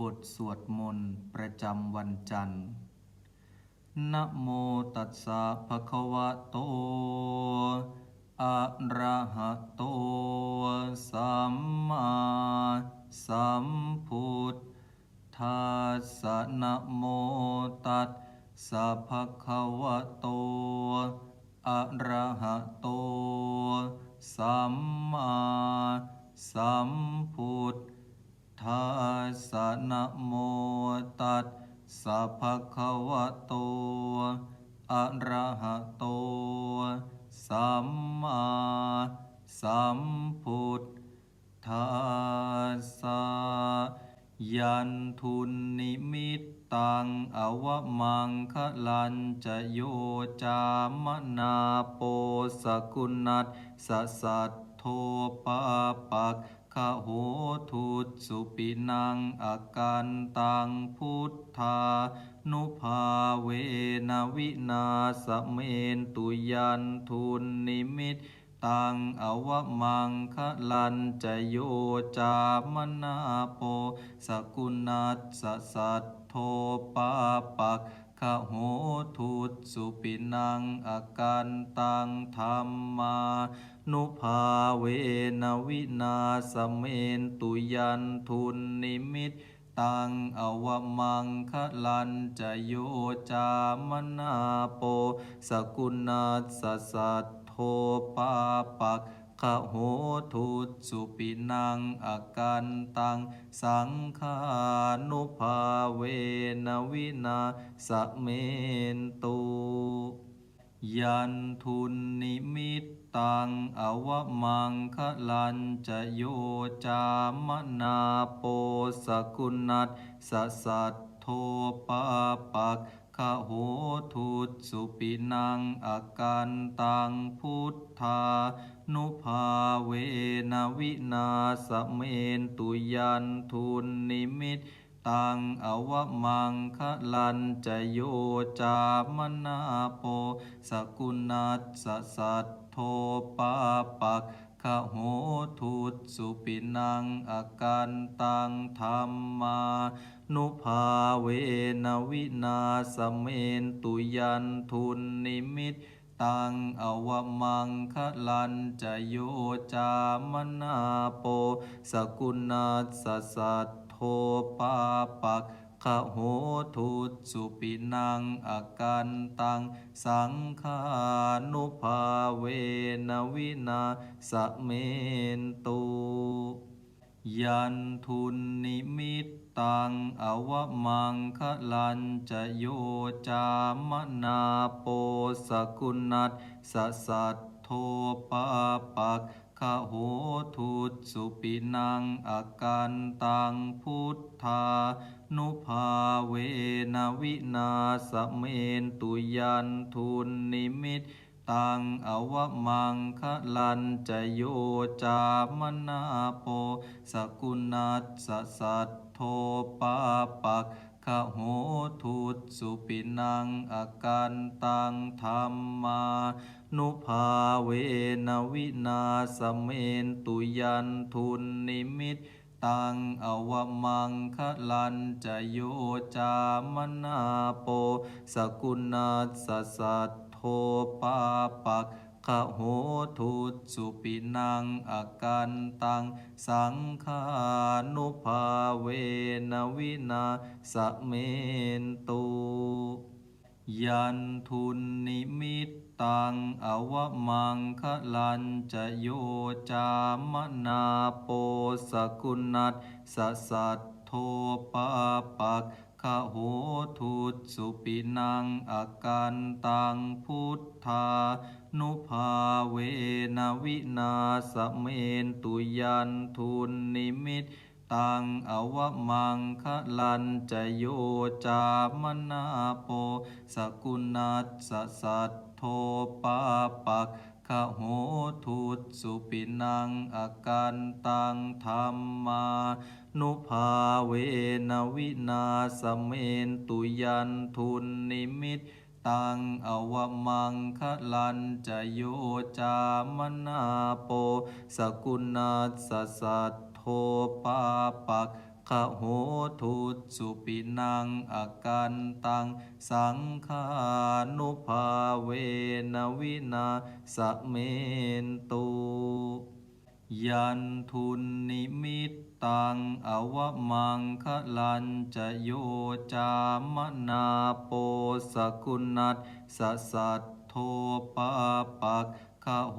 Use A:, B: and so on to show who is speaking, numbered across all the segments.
A: บทสวดมนต์ประจำวันจันทร์ นะโมตัสสะภะคะวะโต อะระหะโต สัมมาสัมพุทธัสสะนะโมตัสสะภะคะวะโต อะระหะโต สัมมาสัมพุทธ สสะนะโมตัสสะภะคะวะโต อะระหะโต สัมมาสัมพุทธัสสะยันทุนนิมิตตังอวมังคะลัญจะโยจามนาโปสกุนัตสะสัทโทปาปัก ขะโหทุตสุปินังอาการตังพุทธานุภาเวนวินาสเมนตุยันทุนนิมิตตังอวมังคะลันจะโยจามนาโปสกุณัสสะสัทโทปาปักขะโหทุตสุปินังอาการตังธรรมา นุภาเวนวินาสเมนตุยันทุนนิมิตตังอวมังคะลันจะโยจามนาโป สกุณัสสะสัทโทปาปักขะโหทุตสุปินังอาการตัง สังขานุภาเวนวินาสเมนตุยันทุนนิมิต ตังอวมังคะลันจะโยจามนาโปสกุณัสสะสัทโทปาปักขโหทุตสุปินังอาการตังพุทธานุภาเวนวินาสเมนตุยันทุนนิมิตตังอวมังคะลันจะโยจามนาโปสกุณัสสะสัท โทปาปักขะโหทุตสุปินังอาการตังธรรมานุภาเวนวินาสเมนตุยันทุนนิมิตตังอวมังคะลันจะโยจามนาโป สกุณัสสะสัทโทปาปัก ขโหทุตสุปินังอาการตัง สังขานุภาเวนวินาสเมนตุยันทุนนิมิตตังอวมังคะลันจะโยจามนาโปสกุณัสสะสัทโทปาปัก ขะโหทุตสุปินังอาการตังพุทธานุภาเวนวินาสเมนตุยันทุนนิมิตตังอวมังคะลันจะโยจามนาโปสกุณัสสสัทโทปาปักขะโหทุตสุปินังอาการตังธรรมา นุภาเวนวินาสเมนตุยันทุนนิมิตตังอวมังคะลันจะโยจามนาโป สกุณัสสะสัทโทปาปักขะโหทุตสุปินังอาการตัง สังขานุภาเวนวินาสเมนตุยันทุนนิมิต ตังอวมังคะลันจะโยจามนาโปสกุณัสสะสัทโทปาปักขะโหทุตสุปินังอาการตังพุทธานุภาเวนวินาสเมนตุยันทุนนิมิตตังอวมังคะลันจะโยจามนาโปสกุณัสสะสัทโท ปาปักขะโหทุตสุปินังอาการตังธรรมานุภาเวนวินาสเมนตุยันทุนนิมิตตังอวมังคะลันจะโยจามนาโป สกุณัสสะสัทโทปาปัก ขโหทุตสุปินังอาการตัง สังขานุภาเวนวินาสเมนตุยันทุนนิมิตตังอวมังคะลันจะโยจามนาโปสกุนัตสสัทโทปาปัก ขะโห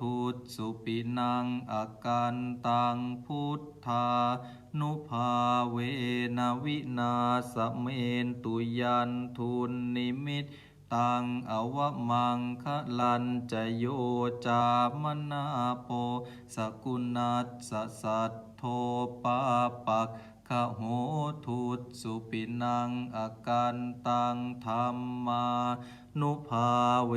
A: ทุตสุปินังอาการตังพุทธานุภาเวนวินาสเมนตุยันทุนนิมิตตังอวมังคะลันจะโยจามนาโปสกุณัสสะสัทโทปาปักขะโหทุตสุปินังอาการตังธรรมา นุภาเว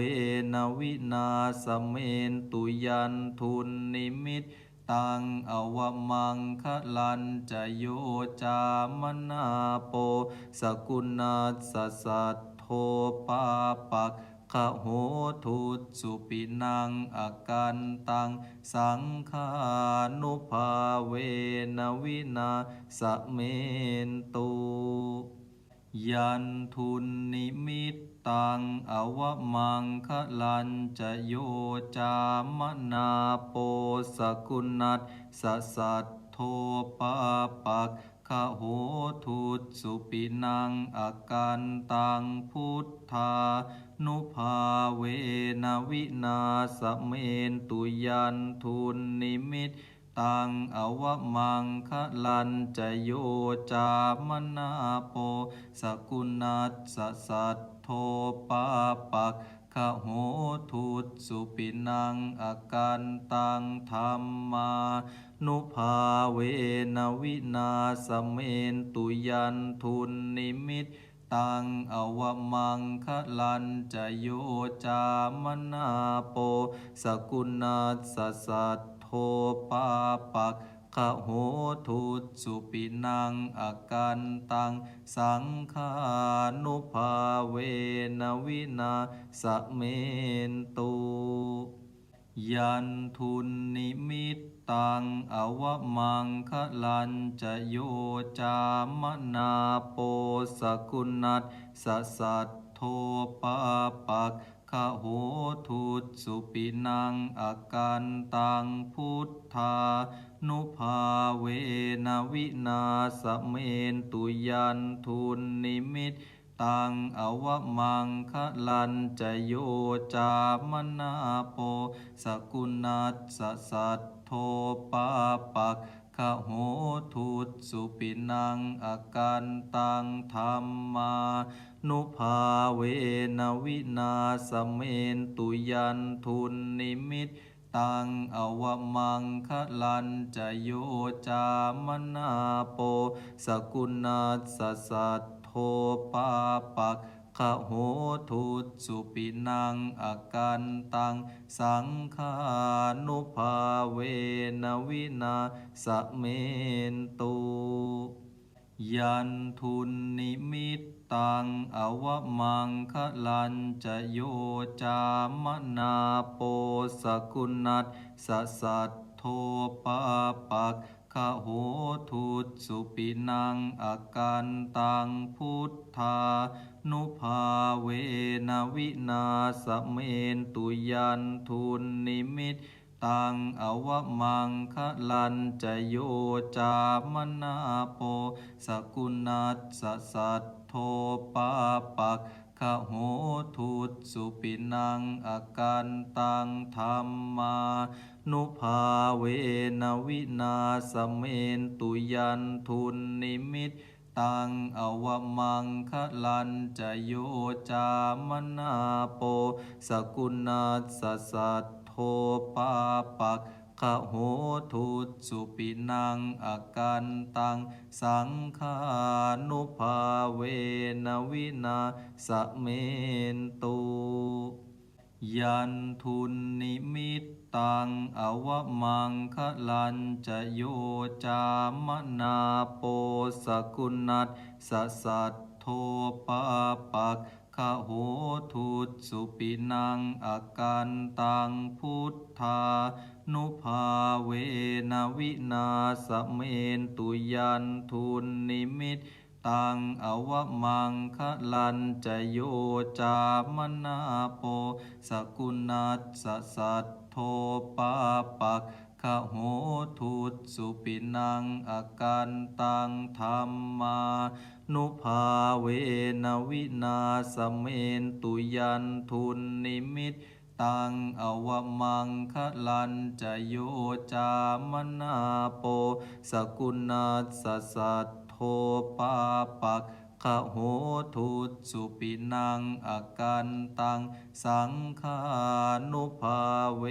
A: นวินาสเมนตุยันทุนนิมิตตังอวมังคะลันจะโยจามนาโป สกุณัสสะสัทโทปาปักขะโหทุตสุปินังอาการตัง สังขานุภาเวนวินาสเมนตุยันทุนนิมิต ตังอวมังคะลันจะโยจามนาโปสกุณัสสะสัทโทปาปักขโหทุตสุปินังอาการตังพุทธานุภาเวนวินาสเมนตุยันทุนนิมิตตังอวมังคะลันจะโยจามนาโปสกุณัสสะสัท โทปาปักขะโหทุตสุปินังอาการตังธรรมานุภาเวนวินาสเมนตุยันทุนนิมิตตังอวมังคะลันจะโยจามนาโป สกุณัสสะสัทโทปาปัก ขโหทุตสุปินังอาการตัง สังขานุภาเวนวินาสเมนตุยันทุนนิมิตตังอวมังคะลันจะโยจามนาโปสกุณัสสะสัทโทปาปักะโหทุตสุปินังอาการตังพุทธานุภาเวนวินาสเมนตุยันทุนนิมิตตังอวมังคะลันจะโยจามนาโปสกุณัสสะสัทโทปาปักขะโหทุตสุปินังอาการตังธรรมา นุภาเวนวินาสเมนตุยันทุนนิมิตตังอวมังคะลันจะโยจามนาโป สกุณัสสะสัทโทปาปักขะโหทุตสุปินังอาการตัง สังขานุภาเวนวินาสเมนตุยันทุนนิมิต ตังอวมังคะลันจะโยจามนาโปสกุณัสสะสัทโทปาปักขโหทุตสุปินังอาการตังพุทธานุภาเวนวินาสเมนตุยันทุนนิมิตตังอวมังคะลันจะโยจามนาโปสกุณัสสะสั ทโทปาปักขะโหทุตสุปินังอาการตังธรรมานุภาเวนวินาสเมนตุยันทุนนิมิตตังอวมังคะลันจะโยจามนาโป สกุณัสสะสัทโทปาปัก ขโหทุตสุปินังอาการตัง สังขานุภาเวนวินาสเมนตุยันทุนนิมิตตังอวมังคะลันจะโยจามนาโปสกุณัสสะสัทโทปาปักขโหทุตสุปินังอาการตังพุทธา นุภาเวนะวินาสเมนตุยันทุนนิมิตตังอวมังคะลันจะโยจามนาโปสกุณัสสะสัทโทปาปักขโหทุตสุปินังอาการตังธรรมานุภาเวนวินาสเมนตุยันทุนนิมิต ตังอวมังคะลันจะโยจามนาโป สกุณัสสะสัทโทปาปักขโหทุตสุปินังอาการตัง สังขานุภาเว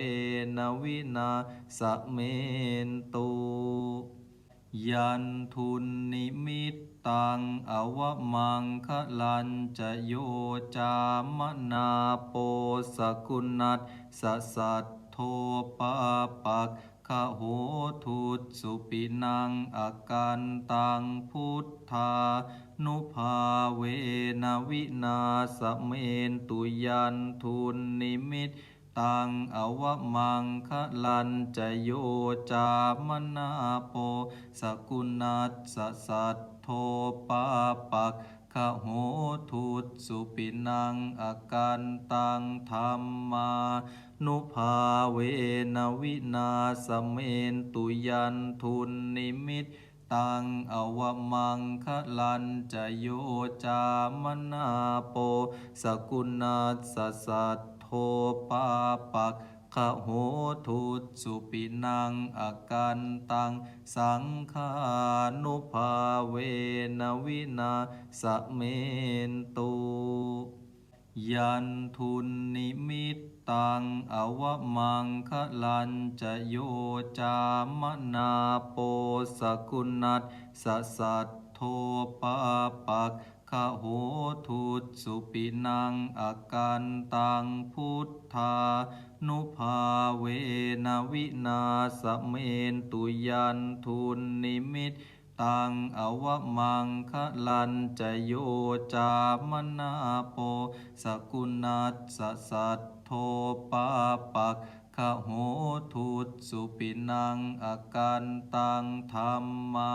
A: นวินาสเมนตุยันทุนนิมิต ตังอวมังคะลันจะโยจามนาโปสกุณัสสะสัทโทปาปักขะโหทุตสุปินังอาการตังพุทธานุภาเวนวินาสเมนตุยันทุนนิมิตตังอวมังคะลันจะโยจามนาโปสกุณัสสะสัท โทปาปักขะโหทุตสุปินังอาการตังธรรมานุภาเวนวินาสเมนตุยันทุนนิมิตตังอวมังคะลันจะโยจามนาโป สกุณัสสะสัทโทปาปัก ขโหทุตสุปินังอาการตัง สังขานุภาเวนวินาสเมนตุยันทุนนิมิตตังอวมังคะลันจะโยจามนาโปสกุณัสสะสัทโทปาปักะโหทุตสุปินังอาการตังพุทธานุภาเวนวินาสเมนตุยันทุนนิมิตตังอวมังคะลันจะโยจามนาโปสกุณัสสะสัทโทปาปักขะโหทุตสุปินังอาการตังธรรมา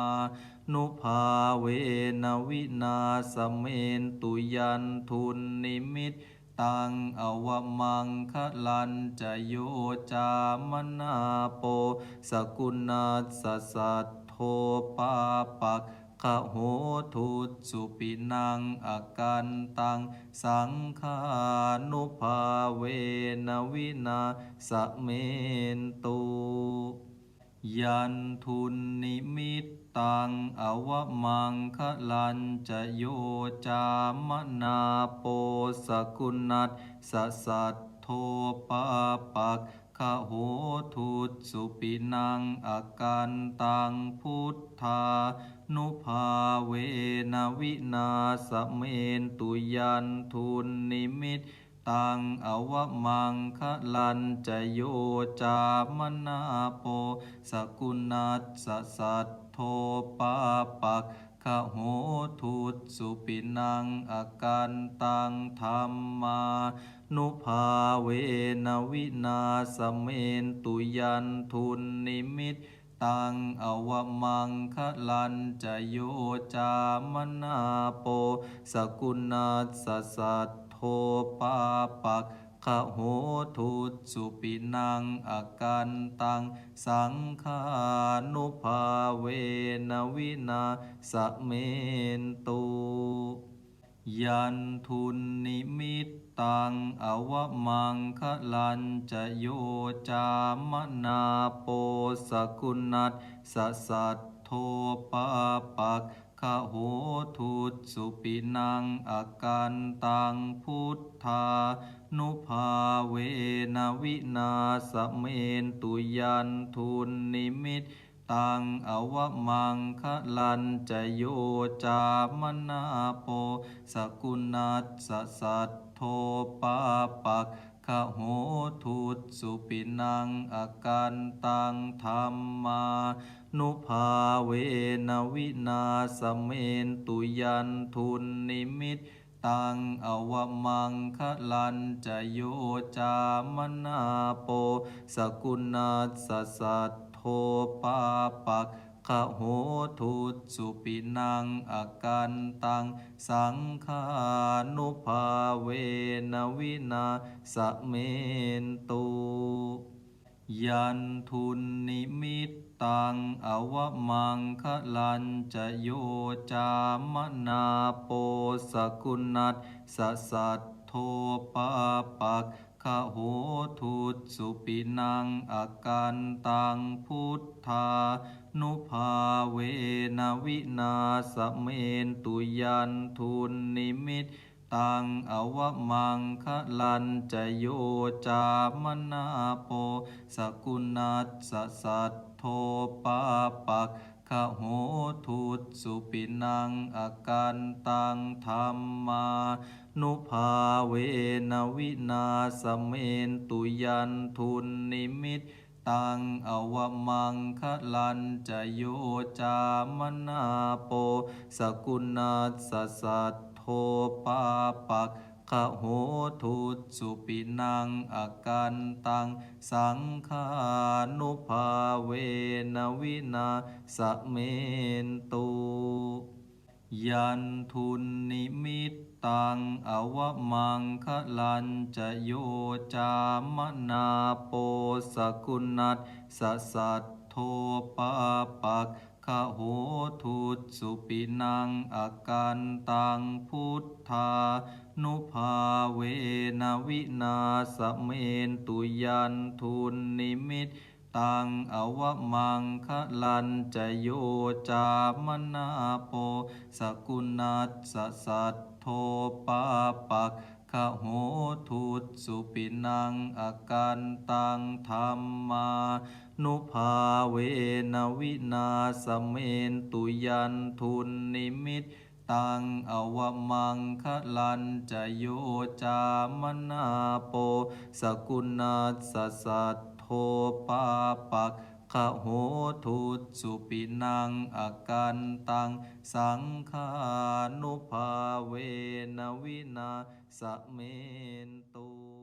A: นุภาเวนวินาสเมนตุยันทุนนิมิตตังอวมังคะลันจะโยจามนาโป สกุณัสสะสัทโทปาปักขะโหทุตสุปินังอาการตัง สังขานุภาเวนวินาสเมนตุยันทุนนิมิต ตังอวมังคะลันจะโยจามนาโปสกุณัสสะสัทโทปาปักขะโหทุตสุปินังอาการตังพุทธานุภาเวนวินาสเมนตุยันทุนนิมิตตังอวมังคะลันจะโยจามนาโปสกุณัสสะสั ทโทปาปักขะโหทุตสุปินังอาการตังธรรมานุภาเวนวินาสเมนตุยันทุนนิมิตตังอวมังคลันจะโยจามนาโป สกุณัสสะสัทโทปาปัก ขะโหทุตสุปินังอาการตัง สังขานุภาเวนวินาสเมนตุยันทุนนิมิตตังอวมังคะลันจะโยจามนาโปสกุณัสสะสัทโทปาปักขะโหทุตสุปินังอาการตังพุทธา นุภาเวนะวินาสเมนตุยันทุนนิมิตตังอวมังคะลันจะโยจามนาโปสกุณัสสะสัทโทปาปักขะโหทุตสุปินังอาการตังธรรมานุภาเวนวินาสเมนตุยันทุนนิมิต ตังอวมังคะลันจะโยจามนาโป สกุณัสสะสัทโทปาปักขโหทุตสุปินังอากันตัง สังขานุภาเวนวินาสเมนตุยันทุนนิมิต ตังอวมังคะลันจะโยจามนาโปสกุณัสสะสัทโทปาปักขะโหทุตสุปินังอาการตังพุทธานุภาเวนวินาสเมนตุยันทุนนิมิตตังอวมังคะลันจะโยจามนาโปสกุณัสสะสัท โทปาปักขะโหทุตสุปินังอาการตังธรรมานุภาเวนวินาสเมนตุยันทุนนิมิตตังอวมังคะลันจะโยจามนาโป สกุณัสสะสัทโทปาปัก ขะโหทุตสุปินังอาการตัง สังขานุภาเวนวินาสเมนตุยันทุนนิมิตตังอวมังคะลันจะโยจามนาโปสกุณัสสะสัทโทปาปักขะโหทุตสุปินังอาการตังพุทธา นุภาเวนวินาสเมนตุยันทุนนิมิตตังอวมังคะลันจะโยจามนาโปสกุณัสสะสัทโทปาปักขะโหทุตสุปินังอาการตังธรรมานุภาเวนวินาสเมนตุยันทุนนิมิต ตังอวมังคะลันจะโยจามนาโป สกุณัสสะสัตโทปาปักขโหทุตสุปินังอาการตัง สังขานุภาเวนวินาสเมนตู